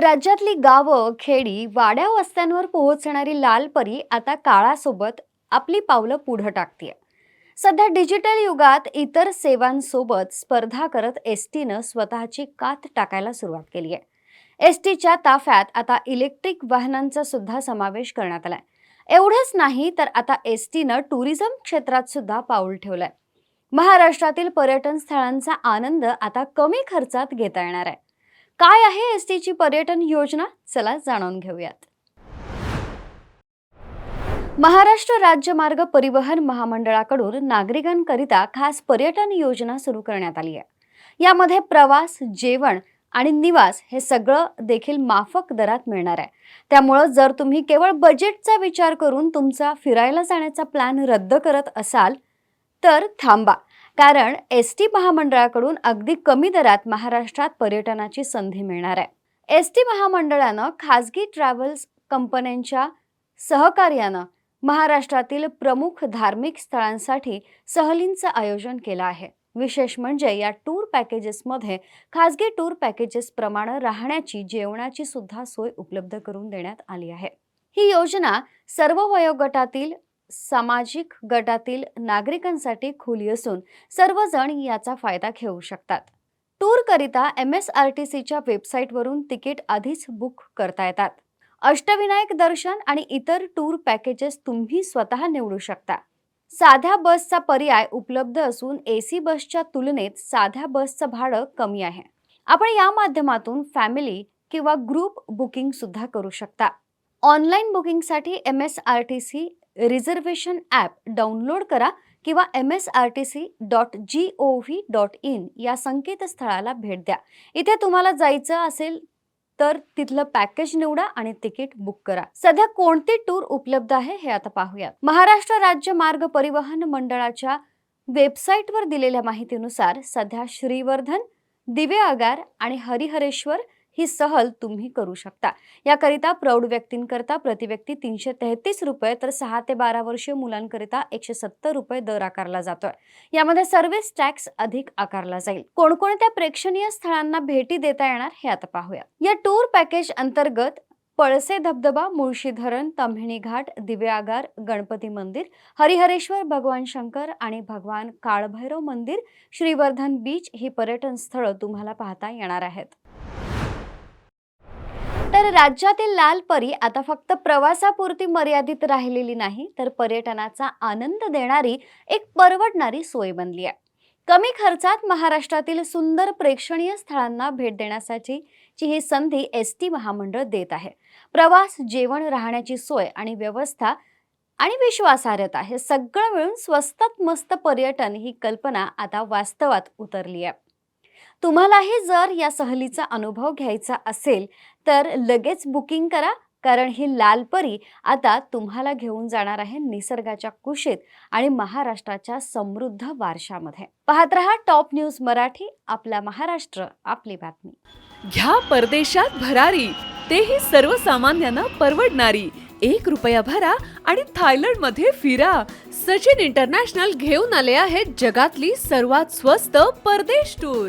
राज्यातली गावं खेडी वाड्या वस्त्यांवर पोहोचणारी लाल परी आता काळासोबत आपली पावलं पुढं टाकतीये. सध्या डिजिटल युगात इतर सेवांसोबत स्पर्धा करत एस टीनं स्वतःची कात टाकायला सुरुवात केली आहे. एस टीच्या ताफ्यात आता इलेक्ट्रिक वाहनांचा सुद्धा समावेश करण्यात आलाय. एवढंच नाही तर आता एस टीनं टुरिझम क्षेत्रात सुद्धा पाऊल ठेवलंय. महाराष्ट्रातील पर्यटन स्थळांचा आनंद आता कमी खर्चात घेता येणार आहे. काय आहे एस टीची पर्यटन योजना? चला जाणून घेऊयात. महाराष्ट्र राज्य मार्ग परिवहन महामंडळाकडून नागरिकांकरिता खास पर्यटन योजना सुरू करण्यात आली आहे. यामध्ये प्रवास जेवण आणि निवास हे सगळं देखील माफक दरात मिळणार आहे. त्यामुळं जर तुम्ही केवळ बजेटचा विचार करून तुमचा फिरायला जाण्याचा प्लॅन रद्द करत असाल तर थांबा. कारण एस टी महामंडळाकडून अगदी कमी दरात महाराष्ट्रात पर्यटनाची संधी मिळणार आहे. एस टी महामंडळानं खाजगी ट्रॅव्हल्स कंपन्यांच्या सहकार्यानं महाराष्ट्रातील प्रमुख धार्मिक स्थळांसाठी सहलींचं आयोजन केलं आहे. विशेष म्हणजे या टूर पॅकेजेसमध्ये खाजगी टूर पॅकेजेसप्रमाणे राहण्याची जेवणाची सुद्धा सोय उपलब्ध करून देण्यात आली आहे. ही योजना सर्व वयोगटातील सामाजिक गटातील नागरिकांसाठी खुली असून सर्वजण याचा फायदा घेऊ शकतात. टूरकरिता एम एस आर टी सीच्या वेबसाईटवरून तिकीट आधीच बुक करता येतात. अष्टविनायक दर्शन आणि इतर टूर पॅकेजेस तुम्ही स्वतः निवडू शकता. साध्या बसचा पर्याय उपलब्ध असून ए सी बसच्या तुलनेत साध्या बसचं भाडं कमी आहे. आपण या माध्यमातून फॅमिली किंवा ग्रुप बुकिंग सुद्धा करू शकता. ऑनलाईन बुकिंगसाठी M S R T C reservation app download करा किंवा M S R T C dot G O V dot in या संकेतस्थळाला भेट द्या. इथे तुम्हाला जायचं असेल तर तिथलं पॅकेज निवडा आणि तिकीट बुक करा. सध्या कोणती टूर उपलब्ध आहे हे आता पाहूयात. महाराष्ट्र राज्य मार्ग परिवहन मंडळाच्या वेबसाईटवर दिलेल्या माहितीनुसार सध्या श्रीवर्धन दिवे आगार आणि हरिहरेश्वर ही सहल तुम्ही करू शकता. याकरिता प्रौढ व्यक्तींकरता प्रतिव्यक्ती तीनशे तेहतीस रुपये तर सहा ते बारा वर्षीय मुलांकरिता एकशे सत्तर रुपये दर आकारला जातोय. यामध्ये सर्व्हिस टॅक्स अधिक आकारला जाईल. कोणकोणत्या प्रेक्षणीय स्थळांना भेटी देता येणार हे आता पाहूया. या टूर पॅकेज अंतर्गत पळसे धबधबा मुळशी धरण ताम्हिणी घाट दिव्यागार गणपती मंदिर हरिहरेश्वर भगवान शंकर आणि भगवान काळभैरव मंदिर श्रीवर्धन बीच ही पर्यटन स्थळं तुम्हाला पाहता येणार आहेत. तर राज्यातील लाल परी आता फक्त प्रवासापुरती मर्यादित राहिलेली नाही तर पर्यटनाचा आनंद देणारी एक परवडणारी सोय बनली आहे. कमी खर्चात महाराष्ट्रातील सुंदर प्रेक्षणीय स्थळांना भेट देण्यासाठी ची ही संधी एस टी महामंडळ देत आहे. प्रवास जेवण राहण्याची सोय आणि व्यवस्था आणि विश्वासार्हता हे सगळं मिळून स्वस्तात मस्त पर्यटन ही कल्पना आता वास्तवात उतरली आहे. तुम्हालाही जर या सहलीचा अनुभव घ्यायचा असेल तर लगेच बुकिंग करा कारण ही लाल परी आता तुम्हाला घेऊन जाणार आहे निसर्गाच्या कुशीत आणि महाराष्ट्राच्या समृद्ध वारशामध्ये. पाहत रहा टॉप न्यूज मराठी आपला महाराष्ट्र आपली बातमी. घ्या परदेशात भरारी तेही सर्वसामान्यांना परवडणारी. एक रुपया भरा आणि थायलंडमध्ये फिरा. सचिन इंटरनॅशनल घेऊन आले आहेत जगातली सर्वात स्वस्त परदेश टूर.